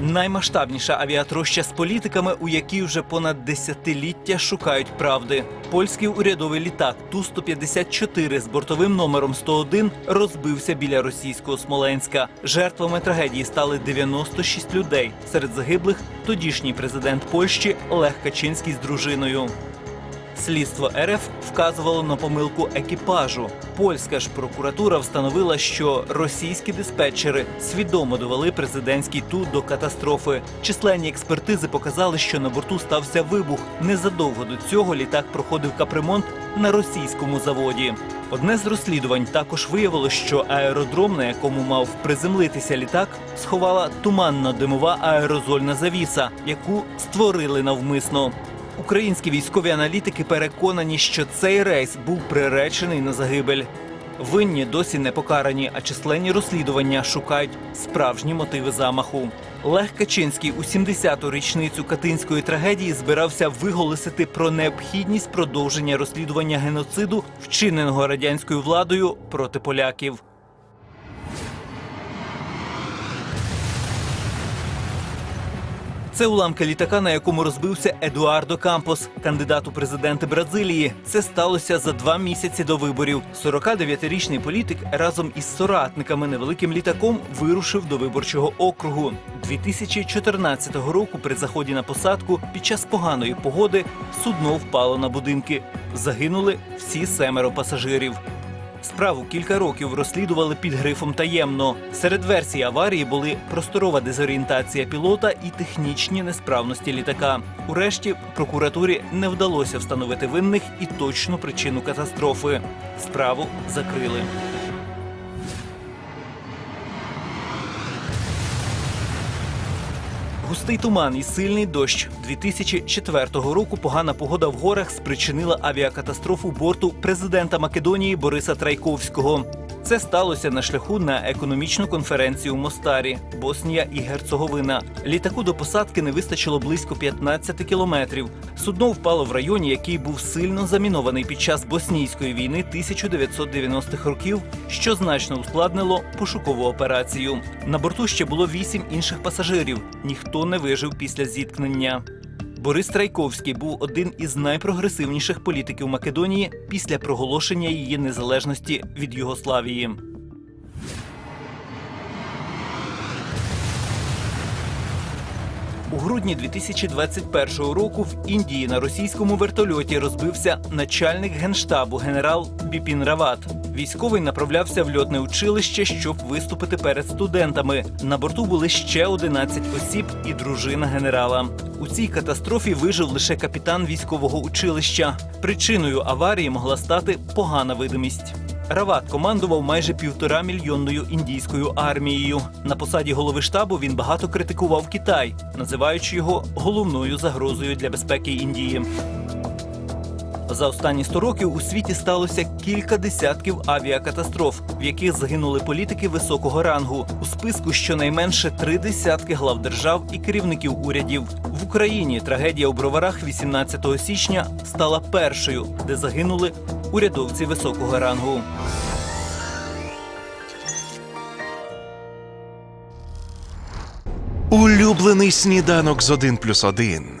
Наймасштабніша авіатроща з політиками, у якій вже понад десятиліття шукають правди. Польський урядовий літак Ту-154 з бортовим номером 101 розбився біля російського Смоленська. Жертвами трагедії стали 96 людей. Серед загиблих тодішній президент Польщі Лех Качинський з дружиною. Слідство РФ вказувало на помилку екіпажу. Польська ж прокуратура встановила, що російські диспетчери свідомо довели президентський ту до катастрофи. Численні експертизи показали, що на борту стався вибух. Незадовго до цього літак проходив капремонт на російському заводі. Одне з розслідувань також виявило, що аеродром, на якому мав приземлитися літак, сховала туманно-димова аерозольна завіса, яку створили навмисно. Українські військові аналітики переконані, що цей рейс був приречений на загибель. Винні досі не покарані, а численні розслідування шукають справжні мотиви замаху. Лех Качинський у 70-ту річницю катинської трагедії збирався виголосити про необхідність продовження розслідування геноциду, вчиненого радянською владою проти поляків. Це уламки літака, на якому розбився Едуардо Кампос, кандидат у президенти Бразилії. Це сталося за два місяці до виборів. 49-річний політик разом із соратниками невеликим літаком вирушив до виборчого округу. 2014 року при заході на посадку під час поганої погоди судно впало на будинки. Загинули всі семеро пасажирів. Справу кілька років розслідували під грифом таємно. Серед версій аварії були просторова дезорієнтація пілота і технічні несправності літака. Урешті прокуратурі не вдалося встановити винних і точну причину катастрофи. Справу закрили. Густий туман і сильний дощ 2004 року. Погана погода в горах спричинила авіакатастрофу борту президента Македонії Бориса Трайковського. Це сталося на шляху на економічну конференцію в Мостарі, Боснія і Герцеговина. Літаку до посадки не вистачило близько 15 кілометрів. Судно впало в районі, який був сильно замінований під час боснійської війни 1990-х років, що значно ускладнило пошукову операцію. На борту ще було вісім інших пасажирів. Ніхто не вижив після зіткнення. Борис Трайковський був один із найпрогресивніших політиків Македонії після проголошення її незалежності від Югославії. У грудні 2021 року в Індії на російському вертольоті розбився начальник генштабу генерал Біпін Рават. Військовий направлявся в льотне училище, щоб виступити перед студентами. На борту були ще 11 осіб і дружина генерала. У цій катастрофі вижив лише капітан військового училища. Причиною аварії могла стати погана видимість. Рават командував майже півтора мільйонною індійською армією. На посаді голови штабу він багато критикував Китай, називаючи його головною загрозою для безпеки Індії. За останні 100 років у світі сталося кілька десятків авіакатастроф, в яких загинули політики високого рангу. У списку щонайменше три десятки глав держав і керівників урядів. В Україні трагедія у броварах 18 січня стала першою, де загинули урядовці високого рангу. Улюблений сніданок з 1 плюс 1.